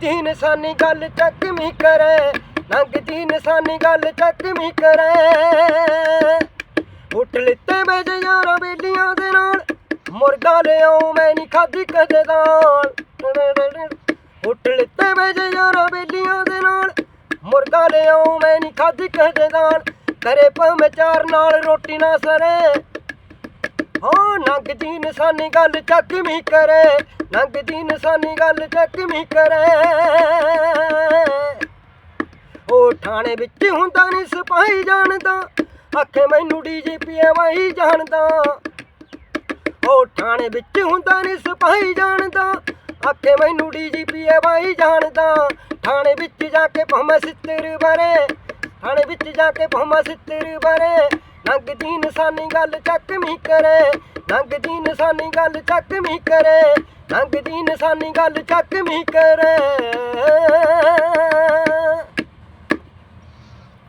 ਦੀ ਨਿਸ਼ਾਨੀ ਗੱਲ ਚੱਕਵੀਂ ਕਰੇ ਲੰਘਦੀ ਨਿਸ਼ਾਨੀ ਗੱਲ ਚੱਕਵੀਂ ਕਰੇ। ਉੱਠ ਲਿੱਤੇ ਵੇ ਯਾਰਾਂ ਬੇਲੀਆਂ ਦੇ ਨਾਲ, ਮੁਰਗਾ ਲਿਆਉ ਮੈਂ ਨਹੀਂ ਖਾਧੀ ਕਦੇ ਦਾਲ ਉੱਠ ਲਿੱਤੇ ਵੇ ਯਾਰਾਂ ਬੇਲੀਆਂ ਦੇ ਨਾਲ, ਮੁਰਗਾ ਲਿਆਉ ਮੈਂ ਨਹੀਂ ਖਾਧੀ ਕਦੇ ਦਾਲ ਕਰੇ ਭਾਵੇਂ ਚਾਰ ਨਾਲ ਰੋਟੀ ਨਾ ਸਰੇ ਹਾਂ, ਨੰਗਦੀ ਨਿਸ਼ਾਨੀ ਗੱਲ ਚੱਕਵੀਂ ਕਰੇ, ਨੰਗਦੀ ਨਿਸ਼ਾਨੀ ਗੱਲ ਚੱਕਵੀਂ ਕਰੇ। ਉਹ ਥਾਣੇ ਵਿੱਚ ਹੁੰਦਾ ਨਹੀਂ ਸਿਪਾਹੀ ਜਾਣਦਾ, ਆਖੇ ਮੈਨੂੰ ਡੀਜੀਪੀ ਐਵਾਈ ਜਾਣਦਾ। ਉਹ ਥਾਣੇ ਵਿੱਚ ਹੁੰਦਾ ਨਹੀਂ ਸਿਪਾਹੀ ਜਾਣਦਾ, ਆਖੇ ਮੈਨੂੰ ਡੀਜੀਪੀ ਐਵਾਈ ਜਾਣਦਾ। ਥਾਣੇ ਵਿੱਚ ਜਾ ਕੇ ਭਮਾ ਸਿੱਤਰ ਬਰੇ ਥਾਣੇ ਵਿੱਚ ਜਾ ਕੇ ਭਮਾ ਸਿੱਤਰ ਬਰੇ। ਨੰਗਦੀ ਨਿਸ਼ਾਨੀ ਗੱਲ ਚੱਕ ਚੱਕਵੀਂ ਕਰੇ। ਨੰਗ ਦੀ ਨਿਸ਼ਾਨੀ ਗੱਲ ਚੱਕ ਚੱਕਵੀਂ ਕਰੇ। ਨੰਗ ਨੰਗਦੀ ਨਿਸ਼ਾਨੀ ਗੱਲ ਚੱਕ ਚੱਕਵੀਂ ਕਰੇ।